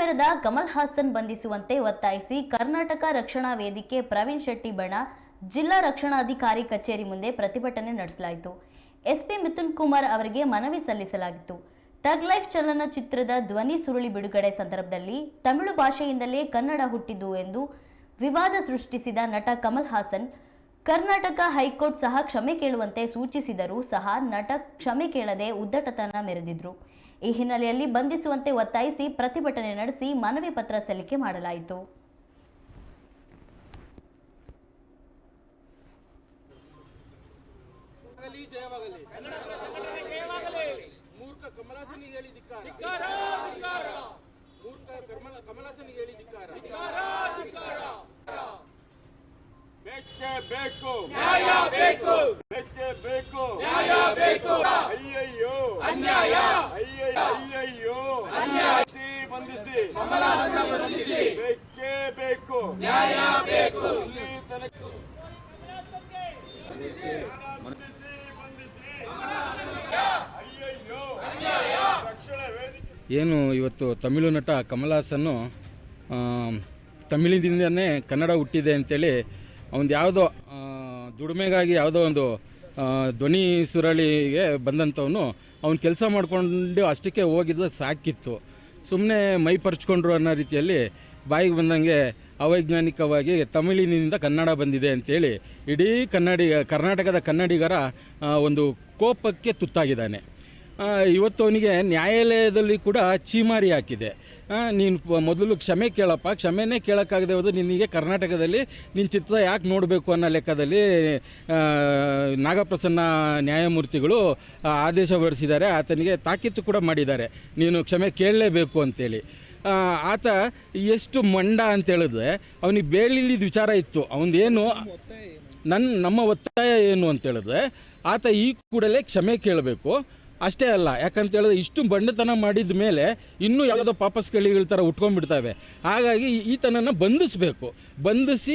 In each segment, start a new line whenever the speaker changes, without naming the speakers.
ಮೆರೆದ ಕಮಲ್ ಹಾಸನ್ ಬಂಧಿಸುವಂತೆ ಒತ್ತಾಯಿಸಿ ಕರ್ನಾಟಕ ರಕ್ಷಣಾ ವೇದಿಕೆ ಪ್ರವೀಣ್ ಶೆಟ್ಟಿ ಬಣ ಜಿಲ್ಲಾ ರಕ್ಷಣಾಧಿಕಾರಿ ಕಚೇರಿ ಮುಂದೆ ಪ್ರತಿಭಟನೆ ನಡೆಸಲಾಯಿತು. ಎಸ್ಪಿ ಮಿಥುನ್ ಕುಮಾರ್ ಅವರಿಗೆ ಮನವಿ ಸಲ್ಲಿಸಲಾಗಿತ್ತು. ತಗ್ ಲೈಫ್ ಚಲನಚಿತ್ರದ ಧ್ವನಿ ಸುರುಳಿ ಬಿಡುಗಡೆ ಸಂದರ್ಭದಲ್ಲಿ ತಮಿಳು ಭಾಷೆಯಿಂದಲೇ ಕನ್ನಡ ಹುಟ್ಟಿದ್ದು ಎಂದು ವಿವಾದ ಸೃಷ್ಟಿಸಿದ ನಟ ಕಮಲ್ ಹಾಸನ್ ಕರ್ನಾಟಕ ಹೈಕೋರ್ಟ್ ಸಹ ಕ್ಷಮೆ ಕೇಳುವಂತೆ ಸೂಚಿಸಿದರೂ ಸಹ ನಟ ಕ್ಷಮೆ ಕೇಳದೆ ಉದ್ದಟತನ ಮೆರೆದಿದ್ರು. ಈ ಹಿನ್ನೆಲೆಯಲ್ಲಿ ಬಂಧಿಸುವಂತೆ ಒತ್ತಾಯಿಸಿ ಪ್ರತಿಭಟನೆ ನಡೆಸಿ ಮನವಿ ಪತ್ರ ಸಲ್ಲಿಕೆ ಮಾಡಲಾಯಿತು.
ಮೂರ್ಖ ಕಮಲಾಸನಿಗೆ ಹೇಳಿ ಧಿಕ್ಕಾರ. ಮೂರ್ಖ ಕಮಲ ಕಮಲಾಸನಿಗೆ ಹೇಳಿ ಧಿಕ್ಕಾರ.
ಬೇಕು ನ್ಯಾಯ ಬೇಕು ಬೇಕೇ. ಬೇಕು ನ್ಯಾಯ ಬೇಕು ಅಯ್ಯಯ್ಯೋ. ಅನ್ಯಾಯ. ಅಯ್ಯಯ್ಯೋ ಅಯ್ಯಯ್ಯೋ. ಬಂಧಿಸಿ ಬಂಧಿಸಿ. ಬಂಧಿಸಿ. ಬೇಕೇ ಬೇಕು. ನ್ಯಾಯ ಬೇಕು. ಇಲ್ಲಿ ತನಕ ಬಂಧಿಸಿ ಬಂಧಿಸಿ ಬಂಧಿಸಿ. ಅಯ್ಯಯ್ಯೋ. ಅನ್ಯಾಯ ರಕ್ಷಣಾ ವೇದಿಕೆ
ಏನು ಇವತ್ತು ತಮಿಳು ನಟ ಕಮಲ್ ಹಾಸನ್ನು ತಮಿಳಿನಿಂದನೇ ಕನ್ನಡ ಹುಟ್ಟಿದೆ ಅಂತೇಳಿ ಅವನು ಯಾವುದೋ ದುಡಿಮೆಗಾಗಿ ಯಾವುದೋ ಒಂದು ಧ್ವನಿ ಸುರಳಿಗೆ ಬಂದಂಥವನು ಅವ್ನು ಕೆಲಸ ಮಾಡಿಕೊಂಡು ಅಷ್ಟಕ್ಕೆ ಹೋಗಿದ್ದು ಸಾಕಿತ್ತು. ಸುಮ್ಮನೆ ಮೈ ಪರ್ಚ್ಕೊಂಡ್ರು ಅನ್ನೋ ರೀತಿಯಲ್ಲಿ ಬಾಯಿಗೆ ಬಂದಂಗೆ ಅವೈಜ್ಞಾನಿಕವಾಗಿ ತಮಿಳಿನಿಂದ ಕನ್ನಡ ಬಂದಿದೆ ಅಂತೇಳಿ ಇಡೀ ಕನ್ನಡಿಗ ಕರ್ನಾಟಕದ ಕನ್ನಡಿಗರ ಒಂದು ಕೋಪಕ್ಕೆ ತುತ್ತಾಗಿದ್ದಾನೆ. ಇವತ್ತು ಅವನಿಗೆ ನ್ಯಾಯಾಲಯದಲ್ಲಿ ಕೂಡ ಚೀಮಾರಿ ಹಾಕಿದೆ. ನೀನು ಮೊದಲು ಕ್ಷಮೆ ಕೇಳಪ್ಪ. ಕ್ಷಮೆನೇ ಕೇಳೋಕ್ಕಾಗದೆ ಹೋದ್ರೆ ನಿನಗೆ ಕರ್ನಾಟಕದಲ್ಲಿ ನಿನ್ನ ಚಿತ್ರ ಯಾಕೆ ನೋಡಬೇಕು ಅನ್ನೋ ಲೆಕ್ಕದಲ್ಲಿ ನಾಗಪ್ರಸನ್ನ ನ್ಯಾಯಮೂರ್ತಿಗಳು ಆದೇಶ ಹೊರಡಿಸಿದ್ದಾರೆ. ಆತನಿಗೆ ತಾಕೀತು ಕೂಡ ಮಾಡಿದ್ದಾರೆ. ನೀನು ಕ್ಷಮೆ ಕೇಳಲೇಬೇಕು ಅಂತೇಳಿ. ಆತ ಎಷ್ಟು ಮಂಡ ಅಂತ ಹೇಳಿದ್ರೆ ಅವನಿಗೆ ಬೇಳಿಲಿದ ವಿಚಾರ ಇತ್ತು. ಅವನದೇನು ನನ್ನ ನಮ್ಮ ಒತ್ತಾಯ ಏನು ಅಂತ ಹೇಳಿದ್ರೆ, ಆತ ಈ ಕೂಡಲೇ ಕ್ಷಮೆ ಕೇಳಬೇಕು. ಅಷ್ಟೇ ಅಲ್ಲ, ಯಾಕಂತ ಹೇಳಿದ್ರೆ ಇಷ್ಟು ಬಂಡತನ ಮಾಡಿದ ಮೇಲೆ ಇನ್ನೂ ಯಾವುದೋ ಪಾಪಸ್ ಕಳಿಗಳ ಥರ ಉಟ್ಕೊಂಡ್ಬಿಡ್ತವೆ. ಹಾಗಾಗಿ ಈತನನ್ನು ಬಂಧಿಸಬೇಕು. ಬಂಧಿಸಿ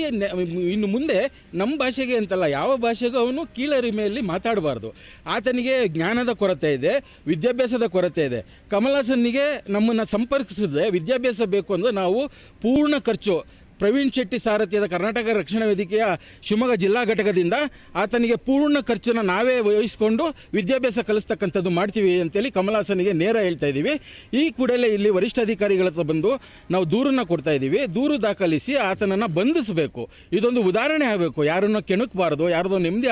ಇನ್ನು ಮುಂದೆ ನಮ್ಮ ಭಾಷೆಗೆ ಅಂತಲ್ಲ, ಯಾವ ಭಾಷೆಗೂ ಅವನು ಕೀಳರಿಮೆಯಲ್ಲಿ ಮಾತಾಡಬಾರ್ದು. ಆತನಿಗೆ ಜ್ಞಾನದ ಕೊರತೆ ಇದೆ, ವಿದ್ಯಾಭ್ಯಾಸದ ಕೊರತೆ ಇದೆ. ಕಮಲಾಸನ್ನಿಗೆ ನಮ್ಮನ್ನು ಸಂಪರ್ಕಿಸಿದ್ರೆ ವಿದ್ಯಾಭ್ಯಾಸ ಬೇಕು ಅಂದರೆ ನಾವು ಪೂರ್ಣ ಖರ್ಚು. ಪ್ರವೀಣ್ ಶೆಟ್ಟಿ ಸಾರಥ್ಯದ ಕರ್ನಾಟಕ ರಕ್ಷಣಾ ವೇದಿಕೆಯ ಶಿವಮೊಗ್ಗ ಜಿಲ್ಲಾ ಘಟಕದಿಂದ ಆತನಿಗೆ ಪೂರ್ಣ ಖರ್ಚನ್ನು ನಾವೇ ವಹಿಸಿಕೊಂಡು ವಿದ್ಯಾಭ್ಯಾಸ ಕಲಿಸ್ತಕ್ಕಂಥದ್ದು ಮಾಡ್ತೀವಿ ಅಂತೇಳಿ ಕಮಲಾಸನಿಗೆ ನೇರ ಹೇಳ್ತಾ ಇದ್ದೀವಿ. ಈ ಕೂಡಲೇ ಇಲ್ಲಿ ವರಿಷ್ಠಾಧಿಕಾರಿಗಳ ಹತ್ರ ಬಂದು ನಾವು ದೂರನ್ನು ಕೊಡ್ತಾ ಇದ್ದೀವಿ. ದೂರು ದಾಖಲಿಸಿ ಆತನನ್ನು ಬಂಧಿಸಬೇಕು. ಇದೊಂದು ಉದಾಹರಣೆ ಆಗಬೇಕು. ಯಾರನ್ನು ಕೆಣಕಬಾರ್ದು, ಯಾರದೋ ನೆಮ್ಮದಿ